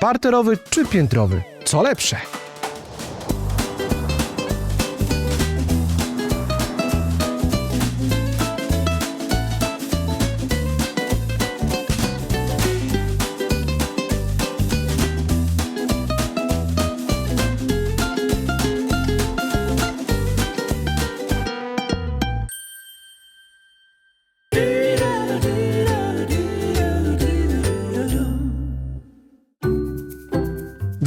parterowy czy piętrowy? Co lepsze?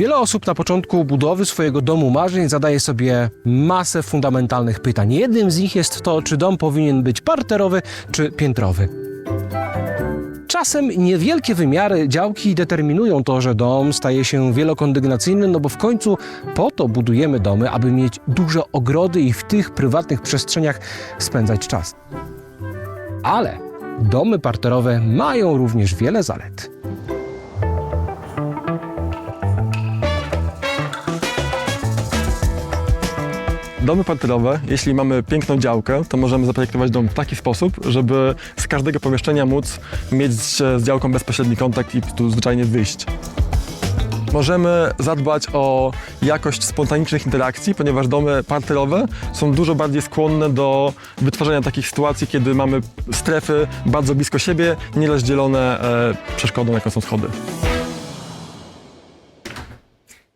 Wiele osób na początku budowy swojego domu marzeń zadaje sobie masę fundamentalnych pytań. Jednym z nich jest to, czy dom powinien być parterowy czy piętrowy. Czasem niewielkie wymiary działki determinują to, że dom staje się wielokondygnacyjny, no bo w końcu po to budujemy domy, aby mieć duże ogrody i w tych prywatnych przestrzeniach spędzać czas. Ale domy parterowe mają również wiele zalet. Domy parterowe, jeśli mamy piękną działkę, to możemy zaprojektować dom w taki sposób, żeby z każdego pomieszczenia móc mieć z działką bezpośredni kontakt i tu zwyczajnie wyjść. Możemy zadbać o jakość spontanicznych interakcji, ponieważ domy parterowe są dużo bardziej skłonne do wytwarzania takich sytuacji, kiedy mamy strefy bardzo blisko siebie, nie rozdzielone e, przeszkodą, jaką są schody.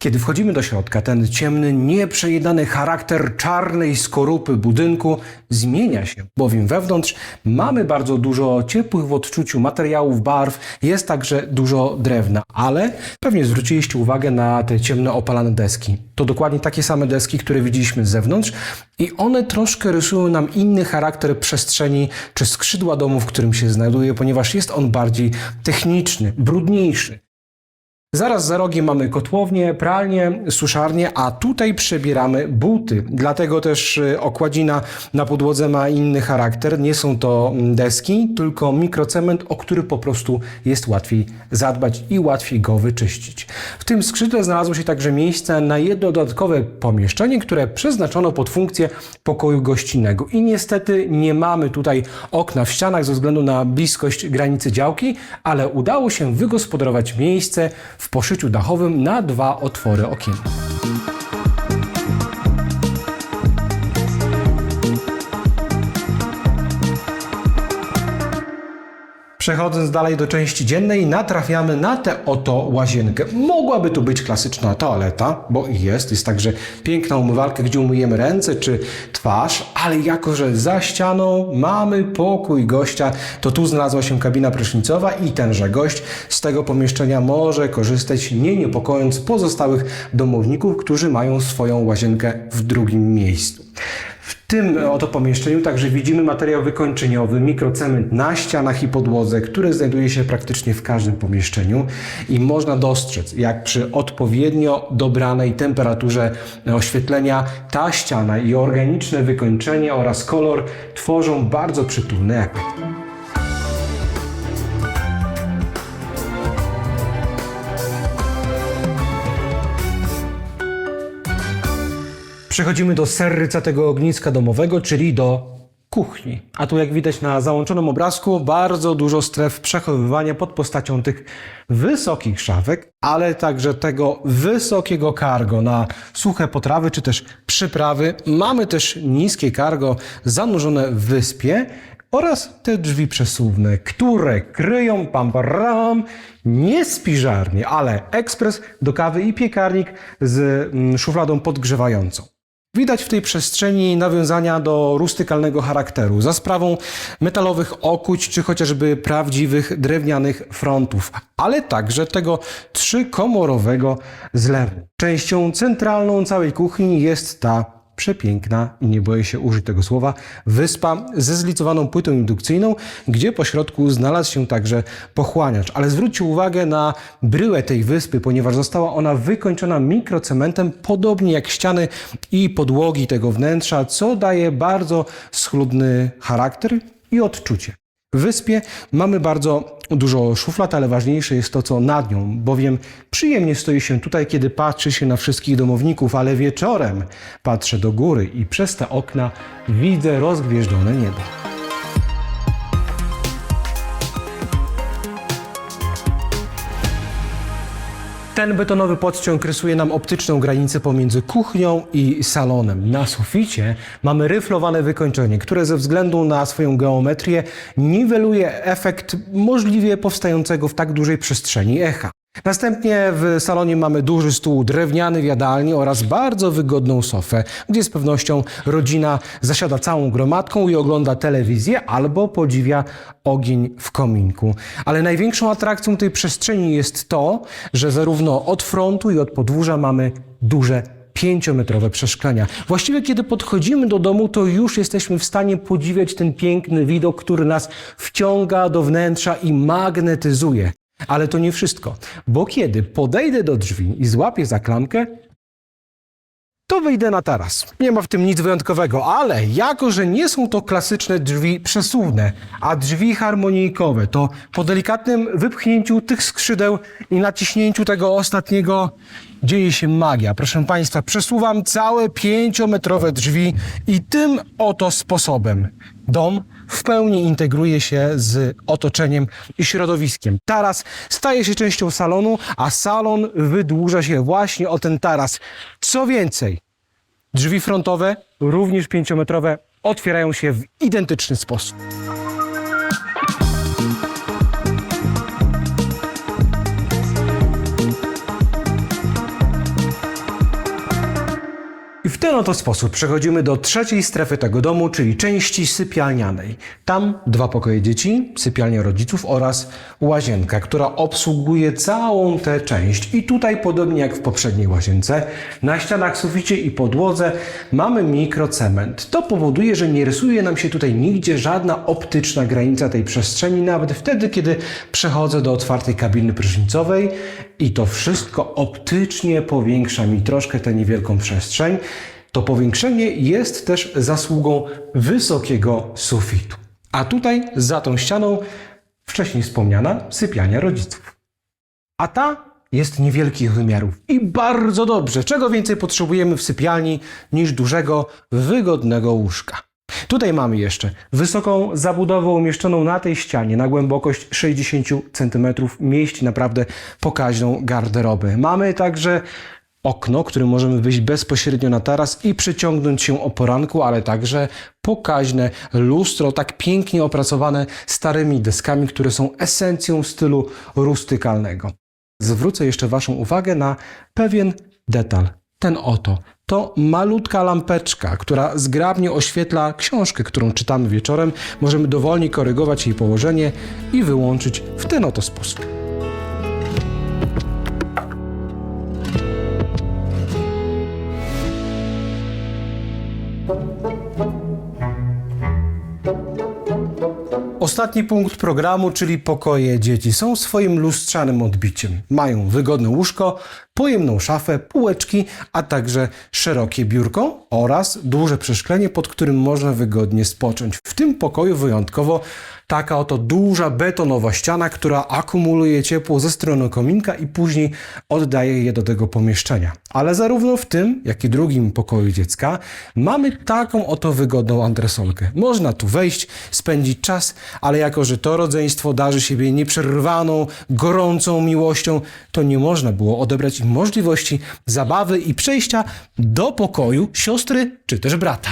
Kiedy wchodzimy do środka, ten ciemny, nieprzejednany charakter czarnej skorupy budynku zmienia się, bowiem wewnątrz mamy bardzo dużo ciepłych w odczuciu materiałów, barw, jest także dużo drewna, ale pewnie zwróciliście uwagę na te ciemne opalane deski. To dokładnie takie same deski, które widzieliśmy z zewnątrz i one troszkę rysują nam inny charakter przestrzeni czy skrzydła domu, w którym się znajduje, ponieważ jest on bardziej techniczny, brudniejszy. Zaraz za rogiem mamy kotłownię, pralnię, suszarnię, a tutaj przebieramy buty. Dlatego też y, okładzina na podłodze ma inny charakter. Nie są to mm, deski, tylko mikrocement, o który po prostu jest łatwiej zadbać i łatwiej go wyczyścić. W tym skrzydle znalazło się także miejsce na jedno dodatkowe pomieszczenie, które przeznaczono pod funkcję pokoju gościnnego. I niestety nie mamy tutaj okna w ścianach ze względu na bliskość granicy działki, ale udało się wygospodarować miejsce w poszyciu dachowym na dwa otwory okienne. Przechodząc dalej do części dziennej, natrafiamy na tę oto łazienkę. Mogłaby tu być klasyczna toaleta, bo jest. Jest także piękna umywalka, gdzie umyjemy ręce czy twarz, ale jako, że za ścianą mamy pokój gościa, to tu znalazła się kabina prysznicowa i tenże gość z tego pomieszczenia może korzystać, nie niepokojąc pozostałych domowników, którzy mają swoją łazienkę w drugim miejscu. W tym oto pomieszczeniu także widzimy materiał wykończeniowy, mikrocement na ścianach i podłodze, który znajduje się praktycznie w każdym pomieszczeniu i można dostrzec, jak przy odpowiednio dobranej temperaturze oświetlenia ta ściana i organiczne wykończenie oraz kolor tworzą bardzo przytulny efekt. Przechodzimy do serca tego ogniska domowego, czyli do kuchni. A tu jak widać na załączonym obrazku bardzo dużo stref przechowywania pod postacią tych wysokich szafek, ale także tego wysokiego cargo na suche potrawy czy też przyprawy. Mamy też niskie cargo zanurzone w wyspie oraz te drzwi przesuwne, które kryją pam param, nie spiżarnię, ale ekspres do kawy i piekarnik z mm, szufladą podgrzewającą. Widać w tej przestrzeni nawiązania do rustykalnego charakteru, za sprawą metalowych okuć czy chociażby prawdziwych drewnianych frontów, ale także tego trzykomorowego zlewu. Częścią centralną całej kuchni jest ta przepiękna, nie boję się użyć tego słowa, wyspa ze zlicowaną płytą indukcyjną, gdzie po środku znalazł się także pochłaniacz. Ale zwróćcie uwagę na bryłę tej wyspy, ponieważ została ona wykończona mikrocementem, podobnie jak ściany i podłogi tego wnętrza, co daje bardzo schludny charakter i odczucie. Wyspie mamy bardzo dużo szuflad, ale ważniejsze jest to, co nad nią, bowiem przyjemnie stoi się tutaj, kiedy patrzy się na wszystkich domowników, ale wieczorem patrzę do góry i przez te okna widzę rozgwieżdżone niebo. Ten betonowy podciąg rysuje nam optyczną granicę pomiędzy kuchnią i salonem. Na suficie mamy ryflowane wykończenie, które ze względu na swoją geometrię niweluje efekt możliwie powstającego w tak dużej przestrzeni echa. Następnie w salonie mamy duży stół drewniany w jadalni oraz bardzo wygodną sofę, gdzie z pewnością rodzina zasiada całą gromadką i ogląda telewizję albo podziwia ogień w kominku. Ale największą atrakcją tej przestrzeni jest to, że zarówno od frontu i od podwórza mamy duże pięciometrowe przeszklenia. Właściwie kiedy podchodzimy do domu, to już jesteśmy w stanie podziwiać ten piękny widok, który nas wciąga do wnętrza i magnetyzuje. Ale to nie wszystko, bo kiedy podejdę do drzwi i złapię za klamkę, to wyjdę na taras. Nie ma w tym nic wyjątkowego, ale jako, że nie są to klasyczne drzwi przesuwne, a drzwi harmonijkowe, to po delikatnym wypchnięciu tych skrzydeł i naciśnięciu tego ostatniego dzieje się magia. Proszę Państwa, przesuwam całe pięciometrowe drzwi i tym oto sposobem dom w pełni integruje się z otoczeniem i środowiskiem. Taras staje się częścią salonu, a salon wydłuża się właśnie o ten taras. Co więcej, drzwi frontowe, również pięciometrowe, otwierają się w identyczny sposób. W ten oto sposób przechodzimy do trzeciej strefy tego domu, czyli części sypialnianej. Tam dwa pokoje dzieci, sypialnia rodziców oraz łazienka, która obsługuje całą tę część. I tutaj, podobnie jak w poprzedniej łazience, na ścianach, suficie i podłodze mamy mikrocement. To powoduje, że nie rysuje nam się tutaj nigdzie żadna optyczna granica tej przestrzeni, nawet wtedy, kiedy przechodzę do otwartej kabiny prysznicowej i to wszystko optycznie powiększa mi troszkę tę niewielką przestrzeń. To powiększenie jest też zasługą wysokiego sufitu. A tutaj za tą ścianą wcześniej wspomniana sypialnia rodziców. A ta jest niewielkich wymiarów i bardzo dobrze. Czego więcej potrzebujemy w sypialni niż dużego, wygodnego łóżka. Tutaj mamy jeszcze wysoką zabudowę umieszczoną na tej ścianie na głębokość 60 cm. Mieści naprawdę pokaźną garderobę. Mamy także okno, którym możemy wyjść bezpośrednio na taras i przyciągnąć się o poranku, ale także pokaźne lustro, tak pięknie opracowane starymi deskami, które są esencją stylu rustykalnego. Zwrócę jeszcze Waszą uwagę na pewien detal. Ten oto. To malutka lampeczka, która zgrabnie oświetla książkę, którą czytamy wieczorem. Możemy dowolnie korygować jej położenie i wyłączyć w ten oto sposób. Ostatni punkt programu, czyli pokoje dzieci, są swoim lustrzanym odbiciem. Mają wygodne łóżko, pojemną szafę, półeczki, a także szerokie biurko oraz duże przeszklenie, pod którym można wygodnie spocząć. W tym pokoju wyjątkowo taka oto duża betonowa ściana, która akumuluje ciepło ze strony kominka i później oddaje je do tego pomieszczenia. Ale zarówno w tym, jak i drugim pokoju dziecka mamy taką oto wygodną antresolkę. Można tu wejść, spędzić czas, ale jako, że to rodzeństwo darzy siebie nieprzerwaną, gorącą miłością, to nie można było odebrać możliwości zabawy i przejścia do pokoju siostry czy też brata.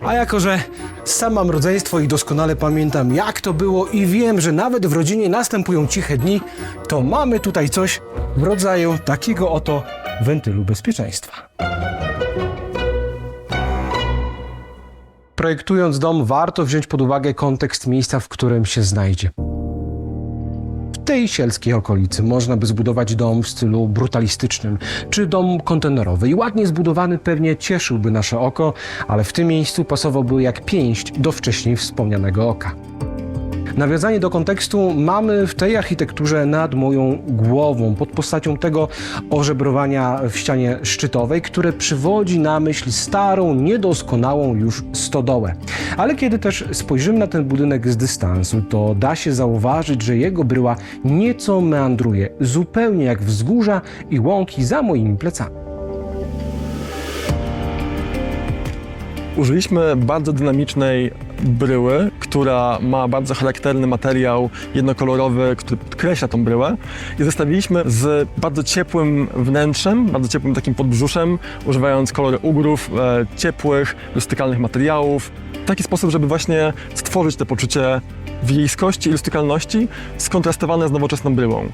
A jako, że sam mam rodzeństwo i doskonale pamiętam, jak to było i wiem, że nawet w rodzinie następują ciche dni, to mamy tutaj coś w rodzaju takiego oto wentylu bezpieczeństwa. Projektując dom, warto wziąć pod uwagę kontekst miejsca, w którym się znajdzie. Tej sielskiej okolicy można by zbudować dom w stylu brutalistycznym, czy dom kontenerowy i ładnie zbudowany pewnie cieszyłby nasze oko, ale w tym miejscu pasowałby jak pięść do wcześniej wspomnianego oka. Nawiązanie do kontekstu mamy w tej architekturze nad moją głową, pod postacią tego ożebrowania w ścianie szczytowej, które przywodzi na myśl starą, niedoskonałą już stodołę. Ale kiedy też spojrzymy na ten budynek z dystansu, to da się zauważyć, że jego bryła nieco meandruje, zupełnie jak wzgórza i łąki za moimi plecami. Użyliśmy bardzo dynamicznej bryły, która ma bardzo charakterny materiał jednokolorowy, który podkreśla tą bryłę i zestawiliśmy z bardzo ciepłym wnętrzem, bardzo ciepłym takim podbrzuszem, używając kolory ugrów, e, ciepłych, rustykalnych materiałów, w taki sposób, żeby właśnie stworzyć to poczucie wiejskości i rustykalności skontrastowane z nowoczesną bryłą.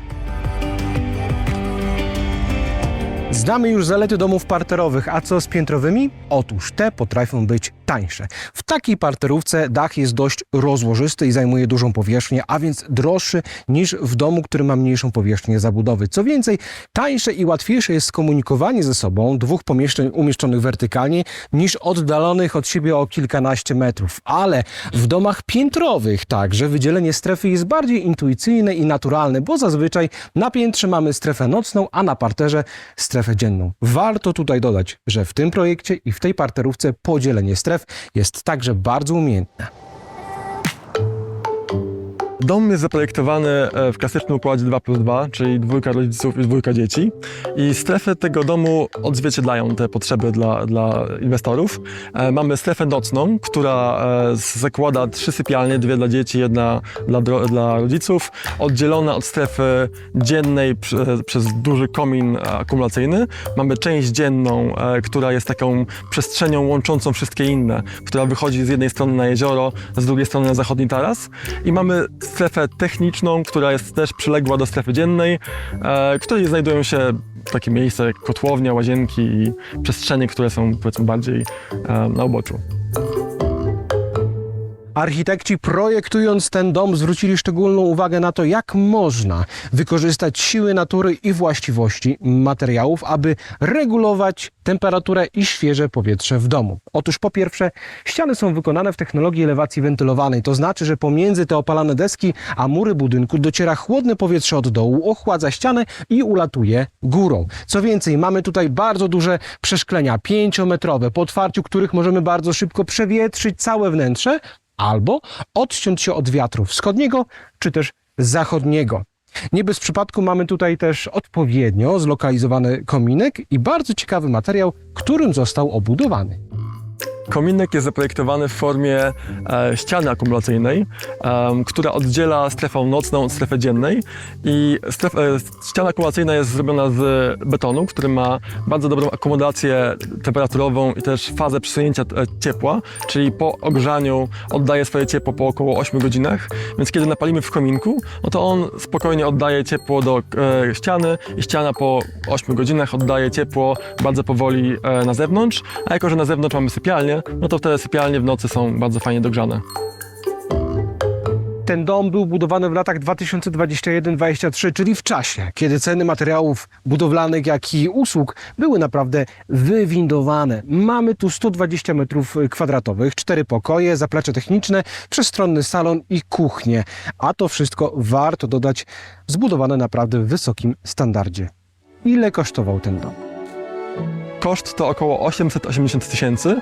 Znamy już zalety domów parterowych, a co z piętrowymi? Otóż te potrafią być tańsze. W takiej parterówce dach jest dość rozłożysty i zajmuje dużą powierzchnię, a więc droższy niż w domu, który ma mniejszą powierzchnię zabudowy. Co więcej, tańsze i łatwiejsze jest skomunikowanie ze sobą dwóch pomieszczeń umieszczonych wertykalnie niż oddalonych od siebie o kilkanaście metrów. Ale w domach piętrowych także wydzielenie strefy jest bardziej intuicyjne i naturalne, bo zazwyczaj na piętrze mamy strefę nocną, a na parterze strefę dzienną. Warto tutaj dodać, że w tym projekcie i w tej parterówce podzielenie stref jest także bardzo umiejętne. Dom jest zaprojektowany e, w klasycznym układzie 2 plus 2, czyli dwójka rodziców i dwójka dzieci. I strefy tego domu odzwierciedlają te potrzeby dla, dla inwestorów. E, Mamy strefę nocną, która e, zakłada trzy sypialnie, dwie dla dzieci, jedna dla, dla rodziców, oddzielona od strefy dziennej prze- przez duży komin akumulacyjny. Mamy część dzienną, która jest taką przestrzenią łączącą wszystkie inne, która wychodzi z jednej strony na jezioro, z drugiej strony na zachodni taras. I mamy strefę techniczną, która jest też przyległa do strefy dziennej, e, w której znajdują się takie miejsca jak kotłownia, łazienki i przestrzenie, które są powiedzmy bardziej e, na uboczu. Architekci projektując ten dom zwrócili szczególną uwagę na to, jak można wykorzystać siły natury i właściwości materiałów, aby regulować temperaturę i świeże powietrze w domu. Otóż po pierwsze, ściany są wykonane w technologii elewacji wentylowanej, to znaczy, że pomiędzy te opalane deski a mury budynku dociera chłodne powietrze od dołu, ochładza ścianę i ulatuje górą. Co więcej, mamy tutaj bardzo duże przeszklenia, pięciometrowe, po otwarciu których możemy bardzo szybko przewietrzyć całe wnętrze, albo odciąć się od wiatru wschodniego czy też zachodniego. Nie bez przypadku mamy tutaj też odpowiednio zlokalizowany kominek i bardzo ciekawy materiał, którym został obudowany. Kominek jest zaprojektowany w formie e, ściany akumulacyjnej, em, która oddziela strefę nocną od strefy dziennej. I stref, e, ściana akumulacyjna jest zrobiona z betonu, który ma bardzo dobrą akomodację temperaturową i też fazę przesunięcia e, ciepła, czyli po ogrzaniu oddaje swoje ciepło po około 8 godzinach. Więc kiedy napalimy w kominku, no to on spokojnie oddaje ciepło do e, ściany i ściana po 8 godzinach oddaje ciepło bardzo powoli e, na zewnątrz. A jako, że na zewnątrz mamy sypialnię, no to te sypialnie w nocy są bardzo fajnie dogrzane. Ten dom był budowany w latach 2021-2023, czyli w czasie, kiedy ceny materiałów budowlanych, jak i usług były naprawdę wywindowane. Mamy tu 120 metrów kwadratowych, cztery pokoje, zaplecze techniczne, przestronny salon i kuchnię. A to wszystko warto dodać zbudowane naprawdę w wysokim standardzie. Ile kosztował ten dom? Koszt to około 880 tysięcy,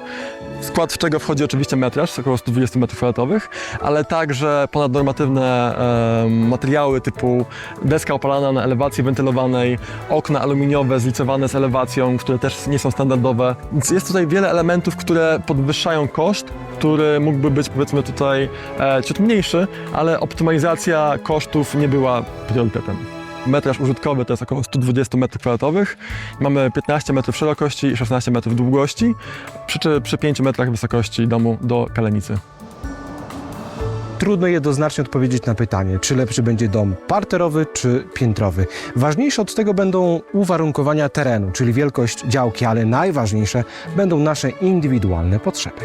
w skład czego wchodzi oczywiście metraż, około 120 metrów kwadratowych, ale także ponadnormatywne e, materiały typu deska opalana na elewacji wentylowanej, okna aluminiowe zlicowane z elewacją, które też nie są standardowe. Więc jest tutaj wiele elementów, które podwyższają koszt, który mógłby być powiedzmy tutaj e, ciut mniejszy, ale optymalizacja kosztów nie była priorytetem. Metraż użytkowy to jest około 120 metrów kwadratowych. Mamy 15 metrów szerokości i 16 metrów długości, przy, przy 5 metrach wysokości domu do kalenicy. Trudno jednoznacznie odpowiedzieć na pytanie, czy lepszy będzie dom parterowy czy piętrowy. Ważniejsze od tego będą uwarunkowania terenu, czyli wielkość działki, ale najważniejsze będą nasze indywidualne potrzeby.